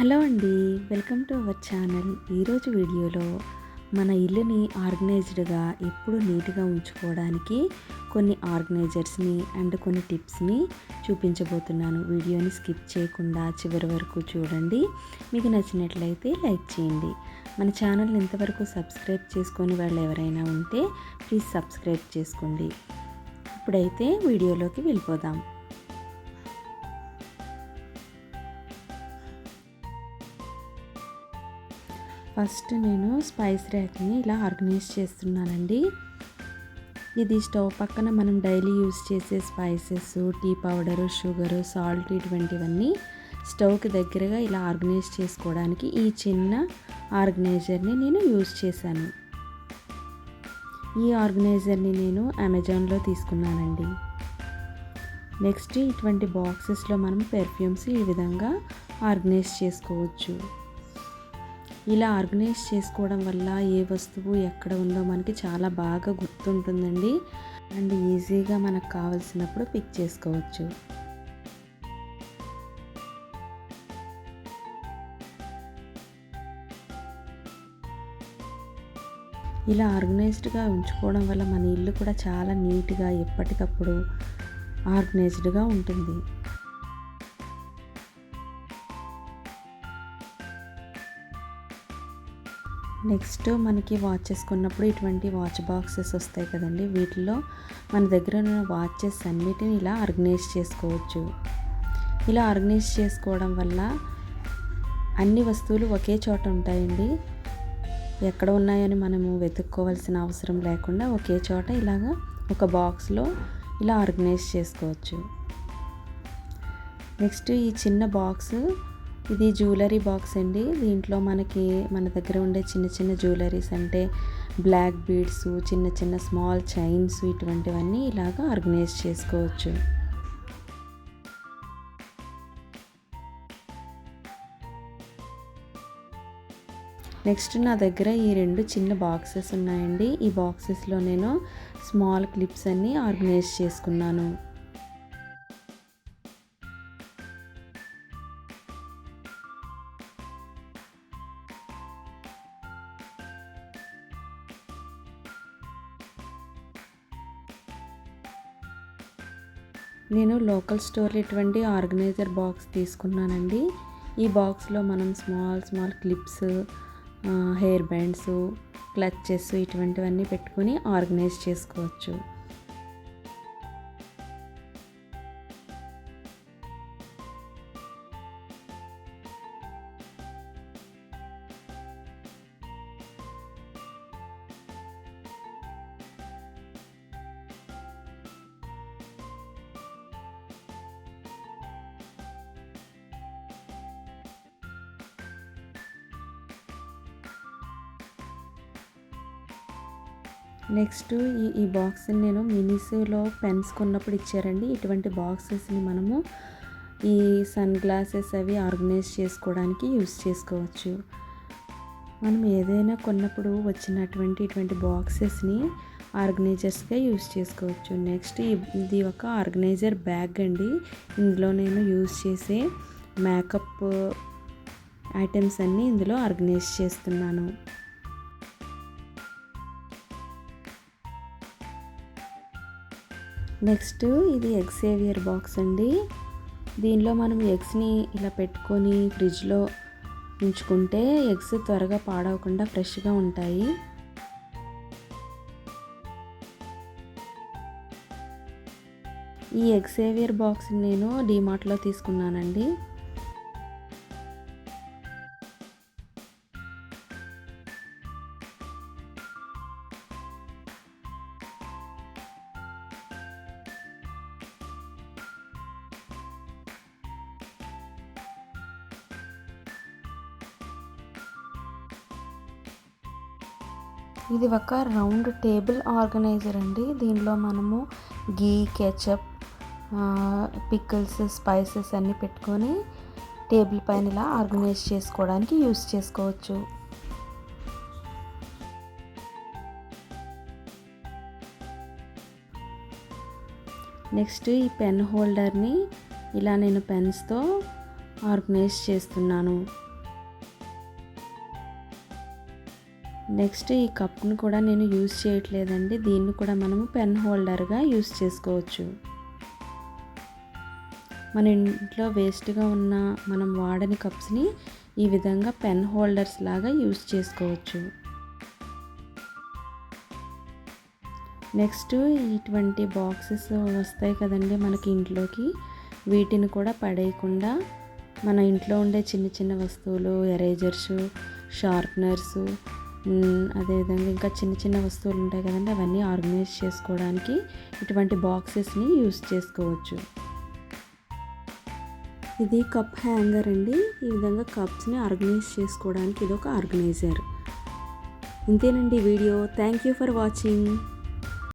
Hello అండి welcome to our channel. ఈరోజు వీడియోలో మన ఇల్లుని ఆర్గనైజ్డ్గా ఎప్పుడు నీట్గా ఉంచుకోవడానికి కొన్ని ఆర్గనైజర్స్ని అండ్ కొన్ని టిప్స్ని చూపించబోతున్నాను. వీడియోని స్కిప్ చేయకుండా చివరి వరకు చూడండి. మీకు నచ్చినట్లయితే లైక్ చేయండి. మన ఛానల్ ఇంతవరకు సబ్స్క్రైబ్ చేసుకొని వాళ్ళు ఎవరైనా ఉంటే ప్లీజ్ సబ్స్క్రైబ్ చేసుకోండి. ఇప్పుడైతే వీడియోలోకి వెళ్ళిపోదాం. ఫస్ట్ నేను స్పైస్ ర్యాక్ని ఇలా ఆర్గనైజ్ చేస్తున్నానండి. ఇది స్టవ్ పక్కన మనం డైలీ యూజ్ చేసే spices tea powder sugar salt ఇటువంటివన్నీ స్టవ్కి దగ్గరగా ఇలా ఆర్గనైజ్ చేసుకోవడానికి ఈ చిన్న ఆర్గనైజర్ని నేను యూజ్ చేశాను. ఈ ఆర్గనైజర్ని నేను అమెజాన్లో తీసుకున్నానండి. నెక్స్ట్ ఇటువంటి బాక్సెస్లో మనం పెర్ఫ్యూమ్స్ ఈ విధంగా ఆర్గనైజ్ చేసుకోవచ్చు. ఇలా ఆర్గనైజ్ చేసుకోవడం వల్ల ఏ వస్తువు ఎక్కడ ఉందో మనకి చాలా బాగా గుర్తుంటుందండి. అండ్ ఈజీగా మనకు కావలసినప్పుడు పిక్ చేసుకోవచ్చు. ఇలా ఆర్గనైజ్డ్గా ఉంచుకోవడం వల్ల మన ఇల్లు కూడా చాలా నీట్గా ఎప్పటికప్పుడు ఆర్గనైజ్డ్గా ఉంటుంది. నెక్స్ట్ మనకి వాచెస్ కొన్నప్పుడు ఇటువంటి వాచ్ బాక్సెస్ వస్తాయి కదండి. వీటిలో మన దగ్గర ఉన్న వాచెస్ అన్నిటిని ఇలా ఆర్గనైజ్ చేసుకోవచ్చు. ఇలా ఆర్గనైజ్ చేసుకోవడం వల్ల అన్ని వస్తువులు ఒకే చోట ఉంటాయండి. ఎక్కడ ఉన్నాయని మనము వెతుక్కోవాల్సిన అవసరం లేకుండా ఒకే చోట ఇలాగ ఒక బాక్స్లో ఇలా ఆర్గనైజ్ చేసుకోవచ్చు. నెక్స్ట్ ఈ చిన్న బాక్స్ ఇది జ్యువెలరీ బాక్స్ అండి. దీంట్లో మనకి మన దగ్గర ఉండే చిన్న చిన్న జ్యువెలరీస్ అంటే బ్లాక్ బీడ్స్ చిన్న చిన్న స్మాల్ చైన్స్ ఇటువంటివన్నీ ఇలాగా ఆర్గనైజ్ చేసుకోవచ్చు. నెక్స్ట్ నా దగ్గర ఈ రెండు చిన్న బాక్సెస్ ఉన్నాయండి. ఈ బాక్సెస్లో నేను స్మాల్ క్లిప్స్ అన్నీ ఆర్గనైజ్ చేసుకున్నాను. నేను లోకల్ స్టోర్లో ఇటువంటి ఆర్గనైజర్ బాక్స్ తీసుకున్నానండి. ఈ బాక్స్లో మనం small small clips hair bands clutches ఇటువంటివన్నీ పెట్టుకొని ఆర్గనైజ్ చేసుకోవచ్చు. నెక్స్ట్ ఈ ఈ బాక్స్ని నేను మినీస్లో పెన్స్ కొన్నప్పుడు ఇచ్చారండి. ఇటువంటి బాక్సెస్ని మనము ఈ సన్ గ్లాసెస్ అవి ఆర్గనైజ్ చేసుకోవడానికి యూస్ చేసుకోవచ్చు. మనం ఏదైనా కొన్నప్పుడు వచ్చినటువంటి ఇటువంటి బాక్సెస్ని ఆర్గనైజర్స్గా యూస్ చేసుకోవచ్చు. నెక్స్ట్ ఇది ఒక ఆర్గనైజర్ బ్యాగ్ అండి. ఇందులో నేను యూస్ చేసే మేకప్ ఐటమ్స్ అన్నీ ఇందులో ఆర్గనైజ్ చేస్తున్నాను. నెక్స్ట్ ఇది ఎగ్సేవియర్ బాక్స్ అండి. దీనిలో మనం ఎగ్స్ని ఇలా పెట్టుకొని ఫ్రిడ్జ్లో ఉంచుకుంటే ఎగ్స్ త్వరగా పాడవకుండా ఫ్రెష్గా ఉంటాయి. ఈ ఎగ్సేవియర్ బాక్స్ నేను డీమార్ట్లో తీసుకున్నానండి. ఇది ఒక రౌండ్ టేబుల్ ఆర్గనైజర్ అండి. దీనిలో మనము గీ కెచప్ పికిల్స్ స్పైసెస్ అన్నీ పెట్టుకొని టేబుల్ పైన ఇలా ఆర్గనైజ్ చేసుకోవడానికి యూస్ చేసుకోవచ్చు. నెక్స్ట్ ఈ పెన్ హోల్డర్ని ఇలా నేను పెన్స్తో ఆర్గనైజ్ చేస్తున్నాను. నెక్స్ట్ ఈ కప్ను కూడా నేను యూస్ చేయట్లేదండి. దీన్ని కూడా మనము పెన్ హోల్డర్గా యూస్ చేసుకోవచ్చు. మన ఇంట్లో వేస్ట్గా ఉన్న మనం వాడని కప్స్ని ఈ విధంగా పెన్ హోల్డర్స్ లాగా యూస్ చేసుకోవచ్చు. నెక్స్ట్ ఇటువంటి బాక్సెస్ వస్తాయి కదండి మనకి ఇంట్లోకి. వీటిని కూడా పడేయకుండా మన ఇంట్లో ఉండే చిన్న చిన్న వస్తువులు ఎరేజర్స్ షార్ప్నర్స్ అదేవిధంగా ఇంకా చిన్న చిన్న వస్తువులు ఉంటాయి కదండి అవన్నీ ఆర్గనైజ్ చేసుకోవడానికి ఇటువంటి బాక్సెస్ని యూస్ చేసుకోవచ్చు. ఇది కప్ హ్యాంగర్ అండి. ఈ విధంగా కప్స్ని ఆర్గనైజ్ చేసుకోవడానికి ఇది ఒక ఆర్గనైజర్. ఇంతేనండి video. Thank you for watching.